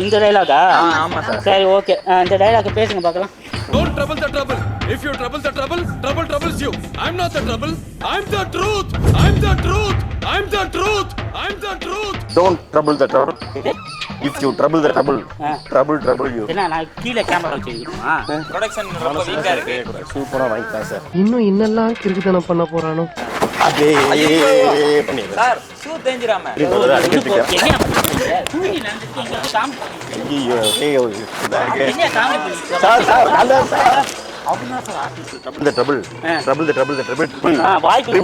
இந்த டைலாகா ஆமா சார். சரி ஓகே இந்த டைலாக் பேசுங்க பார்க்கலாம் Don't trouble the trouble. If you trouble the trouble, trouble troubles you. I'm not the trouble. I'm the truth. I'm the truth. I'm the truth. I'm the truth. Don't trouble the trouble if you trouble the trouble. Trouble trouble you என்ன நான் கீழே camera வச்சுக்கணுமா production ரொம்ப வீக்கா இருக்கு சூப்பராக வாங்கிக்கலாம் sir இன்னும் என்னெல்லாம் கிறுக்குத்தனம் பண்ண போறானோ அப்படியே பண்ணிடுறேன் சார் ஷூ தேஞ்சிராம ஐயோ சார் த வாய்ப்பு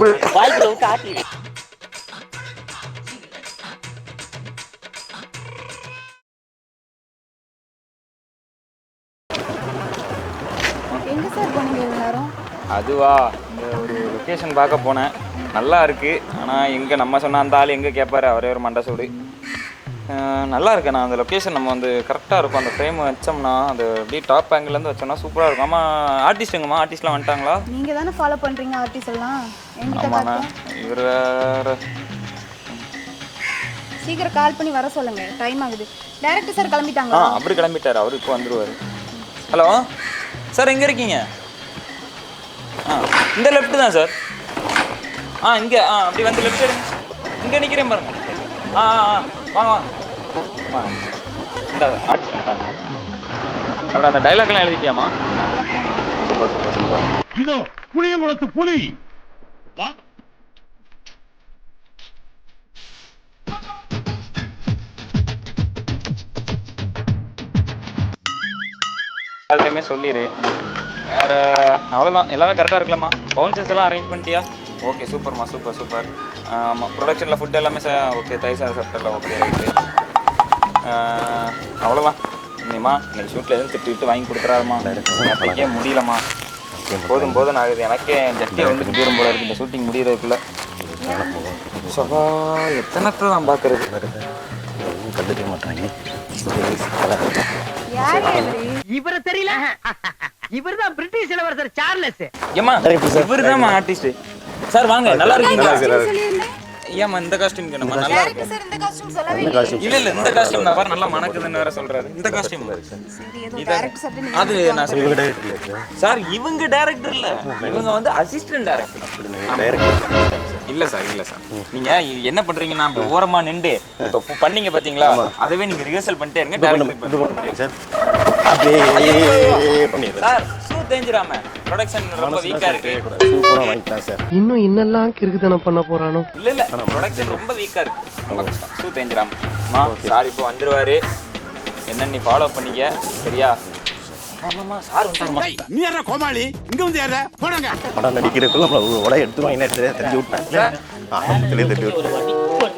அதுவா இந்த ஒரு லொக்கேஷன் பார்க்க போனேன். நல்லா இருக்கு. ஆனால் எங்கே நம்ம சொன்ன அந்த ஆள் எங்கே கேட்பாரு அவரே ஒரு மண்டை சூடு. நல்லா இருக்கு நான் அந்த லொக்கேஷன் நம்ம வந்து கரெக்டாக இருக்கும். அந்த ஃப்ரேம் வச்சோம்னா அது அப்படியே டாப் ஆங்கிலேருந்து வச்சோம்னா சூப்பராக இருக்கும். ஆமாம் ஆர்டிஸ்ட்டுங்கம்மா ஆர்டிஸ்ட்லாம் வந்துட்டாங்களா? நீங்க தானே ஃபாலோ பண்றீங்க ஆர்டிஸ்ட் எல்லாம்? ஆமாண்ணா இவர் வேற. சீக்கிரம் கால் பண்ணி வர சொல்லுங்க. டைம் ஆகுது. டைரக்டர் சார் ஆ கிளம்பிட்டாங்களா அவர் கிளம்பிட்டார். அவர் இப்போ வந்துருவார். ஹலோ சார் எங்கே இருக்கீங்க? ஆ இந்த லெஃப்ட் தான் சார் ஆ இங்கே. ஆ அப்படி வந்து லெஃப்ட் இங்கே நிற்கிறேன் பாருங்க. ஆ ஆ ஆ. வாங்க வாங்க. அப்புறம் அந்த டைலாக்லாம் எழுதிட்டியாமா இதோ புளியங்குளத்து புலி எல்லாத்தையுமே சொல்லிடு. வேறு அவ்வளோதான் எல்லாமே கரெக்டாக இருக்கலாமா பவுன்சர்ஸ் எல்லாம் அரேஞ்ச் பண்ணிட்டியா? ஓகே சூப்பர்மா சூப்பர் சூப்பர் ஆமாம் ப்ரொடக்ஷனில் ஃபுட் எல்லாமே ஓகே தயிர் சாதம் சாப்பிட்டல ஓகே இனிமா இன்னைக்கு ஷூட்டில் எதுவும் திட்டு விட்டு வாங்கி கொடுத்துறாருமா அப்படிக்கே முடியலம்மா போதும் போதும் ஆகுது. எனக்கே ஜட்டியை வந்து தூரம் போல இருக்கு. இந்த ஷூட்டிங் முடியறதுக்குள்ள. சபா எத்தனத்தை நான் பார்க்கறது கண்டுக்க மாட்டாங்க இவரை தெரியல? இவர்தான் பிரிட்டிஷ் இளவரசர் சார்லஸ் ஏமா இவரு தான் ஆர்டிஸ்ட் சார் வாங்க. நல்லா இருக்கீங்களா? ஏமா இந்த காஸ்டியூம் நம்ம நல்லா இருக்கு சார் இந்த காஸ்டியூம் சொல்லவே இல்லை இல்ல இல்ல இந்த காஸ்டியூம் தான். பாரு நல்லா மணக்குதுன்னு வேற சொல்றாரு. இந்த காஸ்டியூம் அது நான் சொல்றேன். சார் இவங்க டைரக்டர் இல்ல. இவங்க வந்து அசிஸ்டன்ட் டைரக்டர் இல்ல. சார் இல்ல சார். நீங்க என்ன பண்றீங்கன்னா அப்படி ஓரமா நின்று இப்போ பண்ணீங்க பாத்தீங்களா? அதவே நீங்க ரிஹர்சல் பண்ணிட்டே இருங்க டைரக்டர் சார் தேஞ்சிராம ப்ரொடக்ஷன் ரொம்ப வீக்கா இருக்கு. வாங்கிக்கலாம் சார் இன்னும் என்னெல்லாம் கிறுக்குத்தனம் பண்ண போறானோ? இல்ல இல்ல. ப்ரொடக்ஷன் ரொம்ப வீக்கா இருக்கு. ரொம்ப கஷ்டம் ஷூ தேஞ்சிராம மா சார் இப்போ வந்துருவாரு. என்ன நீ ஃபாலோ பண்ணிக்க. சரியா? நீ யாரா கோமாளி? இங்க வந்து யாரா போனாங்க. படம் நடிக்கிறதுக்குள்ள உடைய எடுத்து வாங்கினா தெரிஞ்சு விட்டாங்க ஆரம்பத்திலே தட்டி ஒரு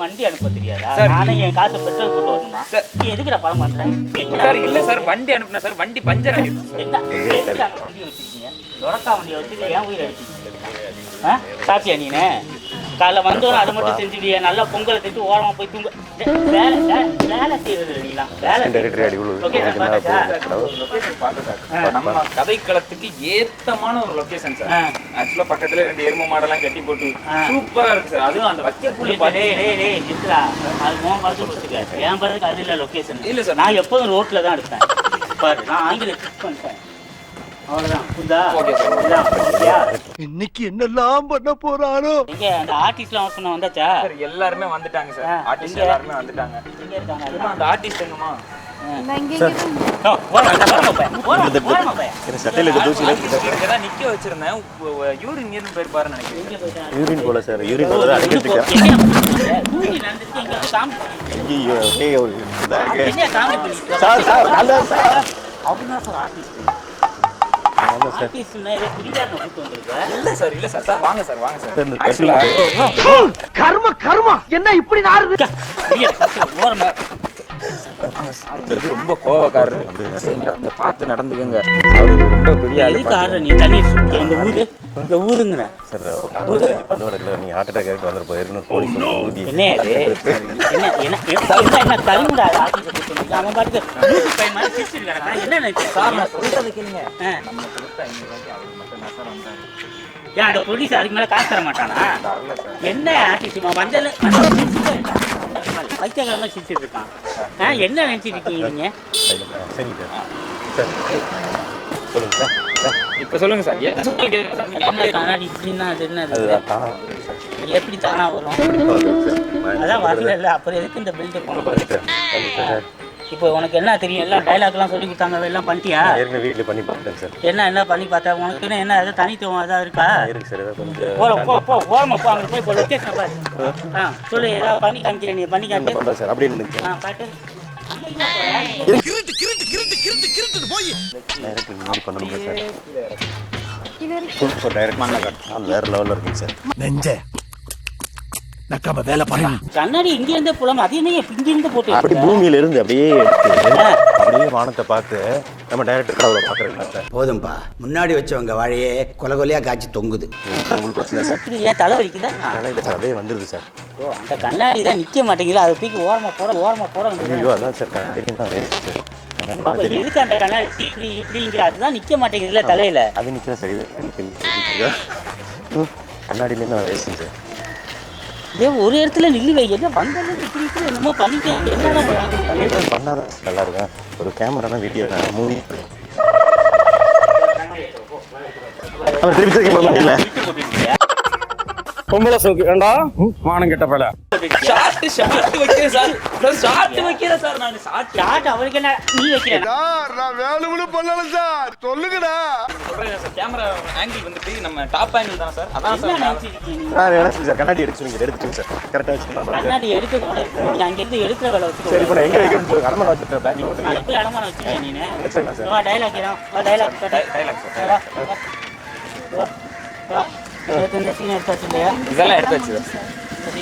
வண்டி அனுப்ப தெரியாதா? நானே என் காசு பெட்ரோல் போட்டு வரணுமா சார். நீ எதுக்குடா பணம் பண்றேன் சார் இல்ல சார் வண்டி அனுப்புனா சார் வண்டி பஞ்சர் வண்டி வச்சிருக்கீங்க? லொடக்கா வண்டியை வச்சுட்டு ஏன் உயிர் அடிச்சிருக்கீங்க ஆ? சாப்பிட்டியா நீனே? காலைல வந்தோம் அதை மட்டும் செஞ்சுடியா நல்லா பொங்கலை திட்டு ஓரமா போய் தூங்க வேலை வேலை செய்யறது நீலாம் வேலை? லொகேஷன் நம்ம கதை களத்துக்கு ஏத்தமான ஒரு லொகேஷன் சார். ஆக்சுவலா பக்கத்துல ரெண்டு எரும மாடெல்லாம் கட்டி போட்டு. சூப்பரா இருக்கு சார் அதுவும் அந்த வைக்க புள்ளி டேய், டேய், டேய், டேய், நிறுத்துடா. அது உன் படத்துக்கு கொடுத்துக்க. என் அது இல்ல location. இல்ல சார். நான் எப்போதும் ரோட்ல தான் எடுப்பேன் பாரு நான் ஆங்கில fix பண்ணிட்டேன் இன்னைக்கு என்னெல்லாம் பண்ண போறானோ? எங்க அந்த ஆர்டிஸ்ட்லாம் வர சொன்னா வந்தாச்சா? சார் எல்லாருமே வந்துட்டாங்க சார். ஆர்டிஸ்ட்? எல்லாருமே வந்துட்டாங்க. அந்த ஆர்டிஸ்ட் எங்கம்மா? ஆர்டிஸ்ட் நிக்க வச்சிருந்தேன். யூரின் இருந்து போயிருப்பாருன்னு நினைக்கிறேன்? யூரின் போல சார். யூரின் போல அடிக்கிறதுக்கு? சார் சார் ஆர்டிஸ்ட் கர்ம கர்மா என்ன இப்படி நாருது ரொம்ப கோவக்காரரு. பார்த்து நடந்துக்கங்க. ரொம்ப பெரிய ஆளு எதுக்கு ஆடுற நீ தண்ணி இந்த ஊரு இந்த ஊருங்கிற சார் நீங்கள் ஹார்ட் அட்டாக் ஆகிட்டு வந்துட்டு போயிருந்தோம் போலீஸ் என்ன அது என்ன என்ன என்ன வந்து அவன் கிடக்கான் என்ன சார் சொல்றதை கேளுங்க. நம்ம கொடுத்த ஐநூறு ரூபாய்க்கு அவருக்கு மட்டும் தான் சார் வந்தாரு. ஏன் அந்த போலீஸ் அதுக்கு மேல காசு தர மாட்டானா? என்ன ஆட்டிசிமா வந்தல பைத்தியக்காரமா சிரிச்சிட்டு இருக்கான். என்ன நினைச்சிட்டு இருக்கீங்க நீங்க? சரிங்க சார் சார். சொல்லுங்க சார். இப்போ சொல்லுங்க சொல்லுங்க என்ன? தானா எப்படி தானா வரும்? அதான் வரல இல்லை அப்புறம் எதுக்கு இந்த சார் இப்போ உனக்கு என்ன தெரியும்? எல்லாம் டைலாக்லாம் சொல்லி கொடுத்தாங்க எல்லாம் பண்ணிட்டியா? ஏற்கனவே வீட்டில் பண்ணி பார்த்தேன் சார். என்ன என்ன பண்ணி பார்த்தா? உனக்கு என்ன என்ன ஏதாவது தனித்துவம் ஏதாவது இருக்கா? இருக்கு சார் போல போ போ ஓரமா போ அங்கே போய் இப்போ லொக்கேஷன் பாரு. ஆ சொல்லு ஏதாவது பண்ணி காமிக்கிறேன் நீ பண்ணி காமிக்க பண்ணுறேன் சார்? அப்படின்னு நினைக்கிறேன் ஆ பாட்டு. டைரக்ட் இந்த மாதிரி பண்ணணுங்க டைரக்ட் அது வேறு லெவலில் இருக்குங்க சார் நெஞ்ச. நக்காம வேலை பண்ணா கண்ணாடி இங்க இருந்தே போலாம் அது என்ன இங்க இருந்து போட்டு அப்படி பூமியில இருந்து அப்படியே அப்படியே வானத்தை பார்த்து நம்ம டைரக்ட் கடவுளை பார்க்குறேன் சார் போதும்பா. முன்னாடி வச்சவங்க வாழையே கொலை கொலையா காய்ச்சி தொங்குது. உங்களுக்கு பிரச்சனை சார். இப்படி ஏன் தலை வலிக்குதா? சார் அதே வந்துடுது சார். ஓ, அந்த கண்ணாடி தான் நிக்க மாட்டேங்குது. அதை தூக்கி ஓரமா போட ஓரமா போட. ஐயோ அதான் சார் எதுக்கு அந்த கண்ணாடி. இப்படி இப்படிங்கிற அதுதான் நிக்க மாட்டேங்குதுல தலையில. அது நிற்கிறேன் சார்? ம், கண்ணாடியிலேருந்து நான் சார். இதே ஒரு இடத்துல நில்லு வை என்ன வந்தாலும் இப்படி இப்படி என்னமோ பண்ணிட்டு என்னடா? பண்ணாதான் நல்லா இருக்கும் ஒரு கேமரா வீடியோ மூவி. அவர் திருப்பி திருப்பி போட மாட்டேங்கல பொம்பளை சோக்கு. ஏண்டா? மானம் கெட்ட பல ஷார்ட் ஷார்ட் வைக்கிறேன் சார். சார் ஷார்ட் வைக்கிறேன் சார். நான் ஷார்ட் யார்ட்ட அவருக்கு என்ன? நீ வைக்கிற நான் வேணும்னு பண்ணல சார். சொல்லுங்கடா. சொல்றேன் சார் கேமரா ஆங்கிள் வந்துட்டு நம்ம டாப் ஆங்கிள் தானே சார் அதான் சார் நான்? நான் நினைச்சேன் சார் கண்ணாடி நீங்கள் எடுத்துட்டு சார் கரெக்டாக வச்சுக்கலாம் கண்ணாடி எடுக்க கூடாது நீங்க அங்க இருந்து எடுக்கிற வேலை சரி இப்போ வச்சுக்கோ நான் எங்கே வைக்கணும்னு சொல்லுங்க அடமான வச்சுட்டேன் பேக்கிங் போட்டு அதுக்கு அடமானம் வச்சுக்கேன் நீனு வச்சுக்கலாம் சார் வா டைலாக் வா டைலாக் டைலாக் வா வா வா நேத்து இந்த சீன் எடுத்தாச்சு இல்லையா இதெல்லாம் எடுத்தாச்சு சரி.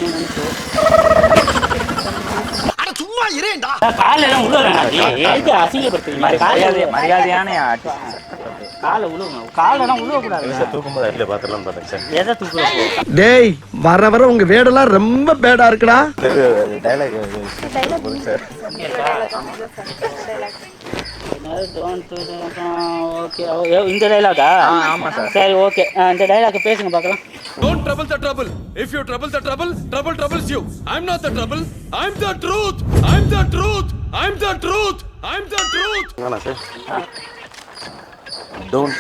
சும்மா இரேண்டா கால்ல எல்லாம் உள்ள வேணாம் எதுக்கு அசிங்கப்படுத்துறீங்க மரியாதையான ஆர்டிஸ்ட் காலை உழுவணும் காலெல்லாம் உழுவ கூடாது சார் தூக்கும்போது அதில் பார்த்துடலாம்னு பார்த்தேன் சார் எதை தூக்குறப்போ டேய் வர வர உங்க வேடெல்லாம் ரொம்ப பேடா இருக்குடா டைலாக் டைலாக் சார் ஓகே இந்த டைலாகா ஆமா சார். சரி ஓகே இந்த டைலாக் பேசுங்க பார்க்கலாம் Don't trouble the trouble. If you trouble the trouble, trouble troubles you. I'm not the trouble. I'm the truth. I'm the truth. I'm the truth. I'm the truth. Don't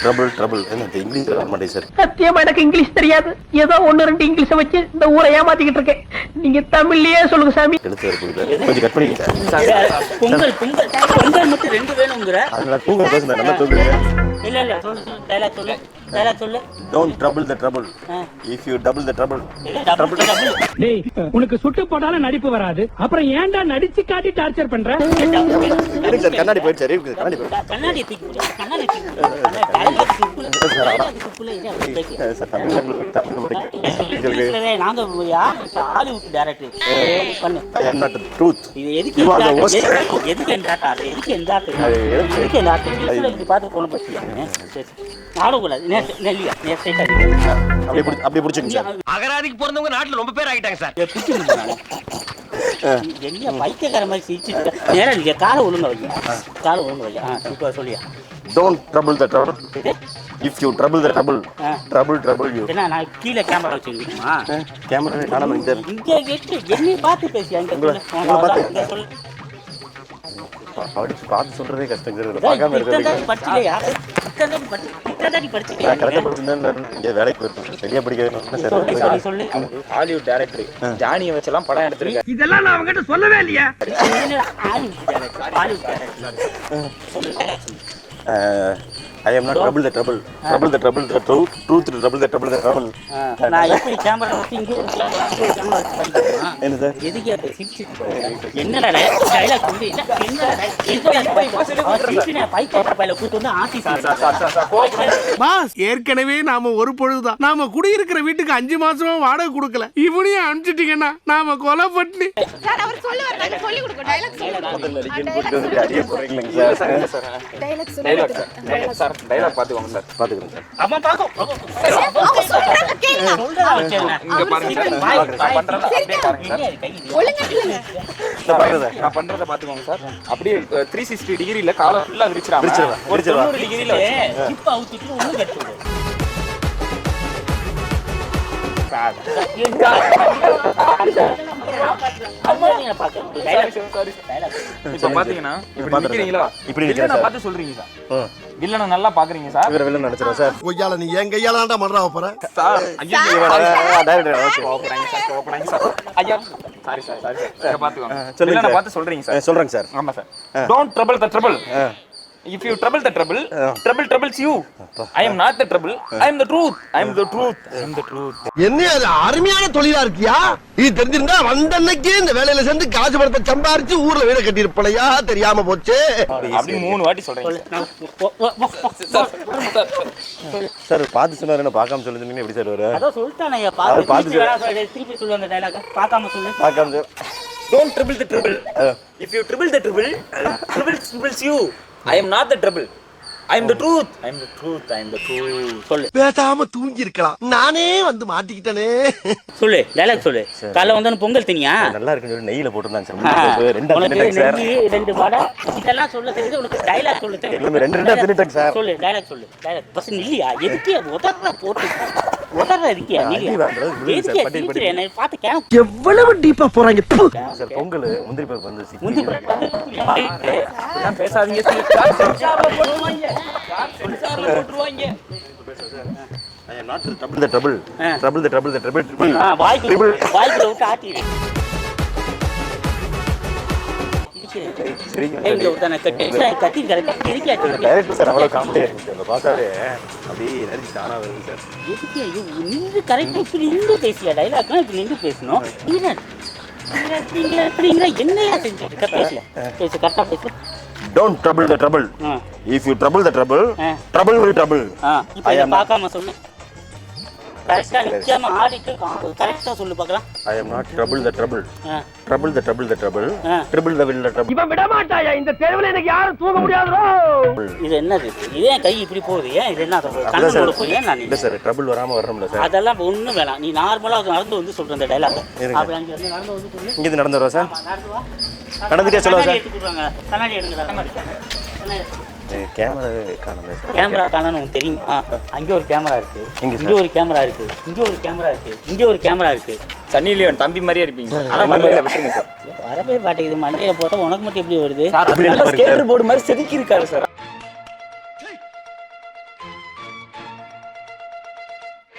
trouble trouble என்ன இந்த English வர மாட்டேங்குது sir சத்தியமா எனக்கு English தெரியாது. ஏதோ ஒன்னு ரெண்டு இங்கிலீஷ வச்சு இந்த ஊரை ஏமாத்திக்கிட்டு இருக்கேன். நீங்க தமிழ்லயே சொல்லுங்க சாமி. கொஞ்சம் கட் பண்ணிக்க பொங்கல் பொங்கல் பொங்கல் மட்டும் ரெண்டு வேணுங்கிற. அதில் தூங்க பேசுகிறேன் நல்லா தூங்குங்க. இல்ல இல்ல டைலாக் சொல்லு டைலாக் சொல்லு. Don't trouble the trouble. If you double the trouble டேய் உனக்கு சுட்டு போட்டாலும் நடிப்பு வராது. அப்புறம் ஏன்டா நடிச்சு காட்டி டார்ச்சர் பண்ற? எனக்கு சார் கண்ணாடி போயிடுச்சு சார் இருக்கு கண்ணாடி போயிடுச்சு. கண்ணாடி தூக்கி அப்படி பிடிச்சிங்க சார் அகராதிக்கு பிறந்தவங்க நாட்டுல ரொம்ப பேர் ஆகிட்டாங்க சார். என்ன பைத்தியக்கார மாதிரி சிரிச்சுட்டு இருக்க? நேரா நீங்க காலை ஒழுங்கா காலை ஆ இப்போ சொல்லியா don't trouble the trouble if you trouble the trouble. Trouble trouble you என்ன நான் கீழே கேமரா வச்சிருக்கீங்களா கேமரா காணாம இந்த இங்க எட்டு என்னைய பார்த்து பேசியா இங்க உங்களை- பார்த்து. இங்க சொல்லு. படிச்சு பார்த்து சொல்றதே கஷ்டம் பார்க்காம இருக்கிறது படிச்சிலையா? படி- இத்தனை தாட்டி படிச்சிலையா கரெக்டாக படிச்சிருந்தேன் இங்கே வேலைக்கு போயிருக்கேன் சரியா படிக்க சொல்லு சொல்லு சொல்லு ஹாலிவுட் டைரக்டர் ஜானியை வச்சலாம் படம் எடுத்திருக்காரு இதெல்லாம் நான் அவங்ககிட்ட சொல்லவே இல்லையா என்னடா Hollywood director, Hollywood director. I am not trouble the trouble trouble the trouble the truth truth trouble the trouble the trouble நான் எப்படி கேமரா வச்சு இங்கே? என்ன சார் எதுக்கு அப்ப சிரிச்சிட்டு இருக்க? என்னடா டைலாக் வந்து ஏற்கனவே நாம ஒரு பொழுதுதான். நாம குடியிருக்கிற வீட்டுக்கு அஞ்சு மாசமா வாடகை கொடுக்கல. இவனையும் அனுப்பிச்சிட்டீங்கன்னா நாம கொலை பண்ணி சொல்லி சார். டைலாக் சொல்லி சார் பார்த்துக்கோங்க சார் சார் இங்க பாருங்க சார். நான் பண்றத அப்படியே பாருங்க சார். பார்க்குறேன் சார் நான் பண்றத பாத்துக்கோங்க சார். அப்படியே த்ரீ சிக்ஸ்டி டிகிரில காலை ஃபுல்லா விரிச்சிடாம ஒரு. தொண்ணூறு வச்சு. இப்ப அவுத்துட்டு ஒண்ணு விடு. இப்போ பாத்தீங்கன்னா இப்படி நிக்கிறீங்களா? வில்லனை. பார்த்து சொல்றீங்க சார். வில்லனை நல்லா பாக்குறீங்க சார். இவரை வெளில நடிச்சிடும் சார். கொய்யால நீ கையால தான்டா மறா போற? சார் ஐயோ பாத்துக்கோங்க வில்லனை. பார்த்து சொல்றீங்க சார். சொல்றேங்க சார். ஆமா sir. Don't trouble the trouble if you trouble the trouble trouble troubles you I am not the trouble I am the truth I am the truth I am the truth என்ன அது அருமையான தொழிலா இருக்கியா? இது தெரிஞ்சிருந்தா வந்த அன்னைக்கு இந்த வேலையில சேர்ந்து காசு பணத்தை சம்பாரிச்சு ஊர்ல வீட கட்டியிருப்பலையா? தெரியாம போச்சு. அப்படி மூணு வாட்டி போ- சார் பார்த்து சொன்னாரு என்ன பார்க்காம சொல்லுங்க எப்படி சார் வரு அதான் சொல்லிட்டானே பார்த்து பார்த்து திருப்பி சொல்லு, அந்த. பார்க்காம சொல்லு. பார்க்காம Don't trouble the trouble. If you trouble the trouble, trouble troubles you. I am not the trouble. I am the truth. I am the truth. I am the truth. சொல்லு. பேசாம தூங்கி இருக்கலாம் நானே வந்து மாட்டிக்கிட்டனே. சொல்லு டைலாக் சொல்லு. காலைல வந்தோன்னு பொங்கல் தினியா நல்லா இருக்குன்னு சொல்லி நெய்யில போட்டிருந்தாங்க சார். ரெண்டு சார். ரெண்டு வடை இதெல்லாம் சொல்ல தெரியுது உனக்கு டைலாக் சொல்லு ரெண்டு ரெண்டா சார். சொல்லு டைலாக் சொல்லு டைலாக் பஸ் நில்லியா எதுக்கே உதற போட்டு? எவ்வளவு டீப்பா போறாங்க சார் பொங்கல் முந்திரி பருப்பு வந்து முந்தி அப்படிலாம் பேசாதீங்க போட்டுருவாங்க. Trouble the trouble ah. Trouble the trouble the trouble triple ஆ, வாய்க்குள்ள வாய்க்குள்ள விட்டு ஆட்டி நின்று கரெக்டாக இப்படி நின்று பேசியா? டைலாக்லாம் இப்படி நின்று பேசணும். நீங்க எப்படிங்கிற என்னையா செஞ்சுட்டு பேசல. பேசு கரெக்டாக பேசு. Don't trouble the trouble if you trouble the trouble. Trouble will trouble இப்போ பார்க்காம சொல்லு கரெக்டாக நிற்காம ஆடிட்டு கரெக்டாக சொல்லு பார்க்கலாம். I am not trouble the trouble trouble the trouble the trouble ah. Triple the will the trouble இவன் விட மாட்டாயா இந்த தெருவில் எனக்கு யாரும் தூங்க முடியாதோ இது என்னது? இது ஏன் கை இப்படி போகுது. ஏன் இது என்ன சொல்றது கண்ணு ஏன் நான் இல்லை சார் ட்ரபிள் வராமல் வரணும்ல சார். அதெல்லாம் ஒன்றும் வேணாம். நீ நார்மலாக நடந்து வந்து சொல்ற அந்த இருங்க. அப்படி அங்கே வந்து நடந்து வந்து சொல்லு. இங்கேருந்து நடந்து வரவா சார்? நடந்து வா. நடந்துட்டே சொல்லுவா சார். கண்ணாடி எடுங்க கண்ணாடி. கேமரா கேமரா காணணும் உனக்கு தெரியுமா? அங்கே ஒரு கேமரா இருக்கு. இங்கே ஒரு கேமரா இருக்கு. இங்கே ஒரு கேமரா இருக்கு. இங்கே ஒரு கேமரா இருக்கு. சன்னி லியோன் தம்பி மாதிரியே இருப்பீங்க. மண்டையில வரவே மாட்டேங்குது. மண்டையை போட்டால் உனக்கு மட்டும் எப்படி வருது? ஸ்கேட்டர் போர்டு மாதிரி செதுக்கி இருக்காரு சார்.